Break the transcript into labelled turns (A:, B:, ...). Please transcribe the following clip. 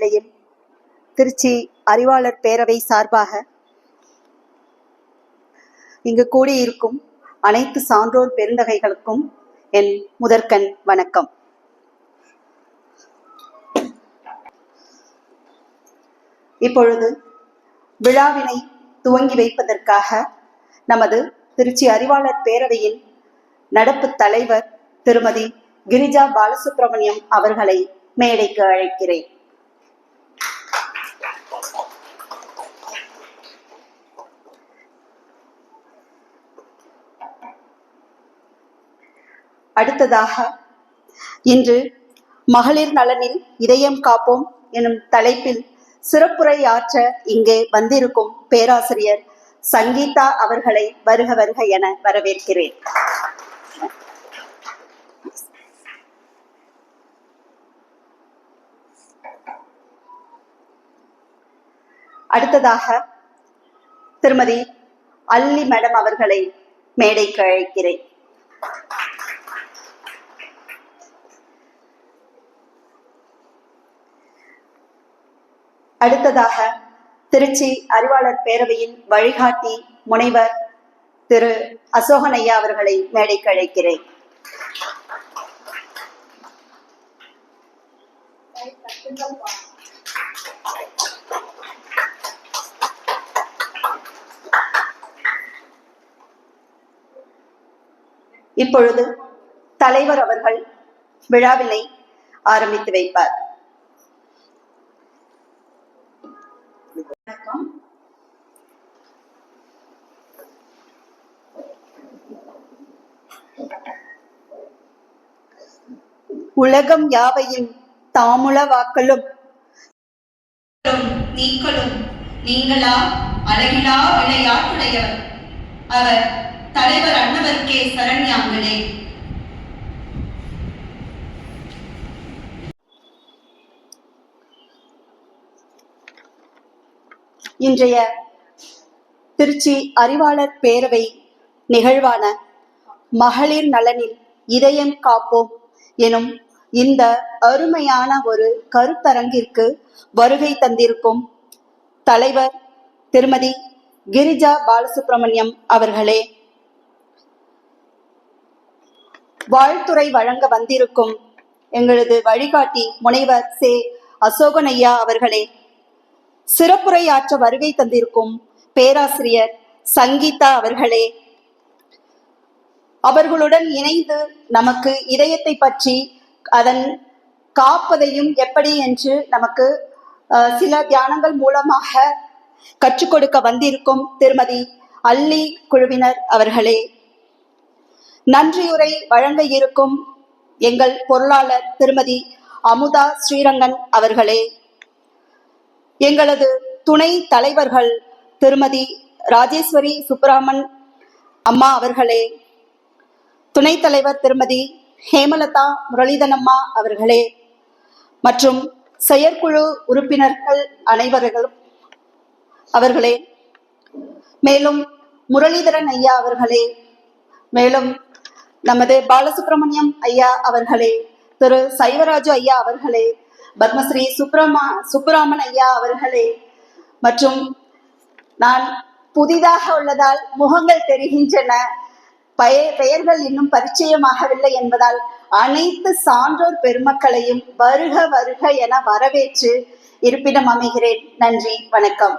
A: வேளையில் திருச்சி அறிவாளர் பேரவை சார்பாக இங்கு கூடியிருக்கும் அனைத்து சான்றோர் பெருந்தகைகளுக்கும் என் முதற்கண் வணக்கம். இப்பொழுது விழாவினை துவங்கி வைப்பதற்காக நமது திருச்சி அறிவாளர் பேரவையின் நடப்பு தலைவர் திருமதி கிரிஜா பாலசுப்ரமணியம் அவர்களை மேடைக்கு அழைக்கிறேன். அடுத்ததாக இன்று மகளிர் நலனில் இதயம் காப்போம் எனும் தலைப்பில் சிறப்புரை ஆற்ற இங்கே வந்திருக்கும் பேராசிரியர் சங்கீதா அவர்களை வருக வருக என வரவேற்கிறேன். அடுத்ததாக திருமதி அல்லி மேடம் அவர்களை மேடைக்கு அழைக்கிறேன். அடுத்ததாக திருச்சி அறிவாளர் பேரவையின் வழிகாட்டி முனைவர் திரு அசோகன் ஐயா அவர்களை மேடைக்கு அழைக்கிறேன். இப்பொழுது தலைவர் அவர்கள் விழாவினை ஆரம்பித்து வைப்பார். வணக்கம். உலகம் யாவையும் தாமுளவாக்கலும்
B: நீங்களும் நீங்களும் நீங்களா அழகிலா விளையாட்டுடையவர். அவர் தலைவர் அன்னவர்க்கே சரண்யாங்களே.
A: இன்றைய திருச்சி அறிவாளர் பேரவை நிகழ்வான மகளிர் நலனில் இதயம் காப்போம் எனும் இந்த அருமையான ஒரு கருத்தரங்கிற்கு வருகை தந்திருக்கும் தலைவர் திருமதி கிரிஜா பாலசுப்ரமணியம் அவர்களே வாழ்த்துறை வழங்க வந்திருக்கும் எங்களது வழிகாட்டி முனைவர் சே. அசோகனையா அவர்களே சிறப்புரையாற்ற வருகை தந்திருக்கும் பேராசிரியர் சங்கீதா அவர்களே அவர்களுடன் இணைந்து நமக்கு இதயத்தை பற்றி அதன் காப்பதையும் எப்படி என்று நமக்கு சில தியானங்கள் மூலமாக கற்றுக் கொடுக்க வந்திருக்கும் திருமதி அல்லி குழுவினர் அவர்களே. நன்றியுரை வழங்க இருக்கும் எங்கள் பொருளாளர் திருமதி அமுதா ஸ்ரீரங்கன் அவர்களே. எங்களது துணை தலைவர்கள் திருமதி ராஜேஸ்வரி சுப்பராமன் அம்மா அவர்களே. துணைத் தலைவர் திருமதி ஹேமலதா முரளிதனம்மா அவர்களே. மற்றும் செயற்குழு உறுப்பினர்கள் அனைவர்களும் அவர்களே. மேலும் முரளிதரன் ஐயா அவர்களே. மேலும் நமது பாலசுப்ரமணியம் ஐயா அவர்களே திரு சைவராஜு ஐயா அவர்களே பத்மஸ்ரீ சுப்ரமா சுப்புராமன் ஐயா அவர்களே மற்றும் நான் புதிதாக உள்ளதால் முகங்கள் தெரிகின்றன. பய பெயர்கள் இன்னும் பரிச்சயமாகவில்லை என்பதால் அனைத்து சான்றோர் பெருமக்களையும் வருக வருக என வரவேற்று இருப்பிடம் அமைகிறேன். நன்றி வணக்கம்.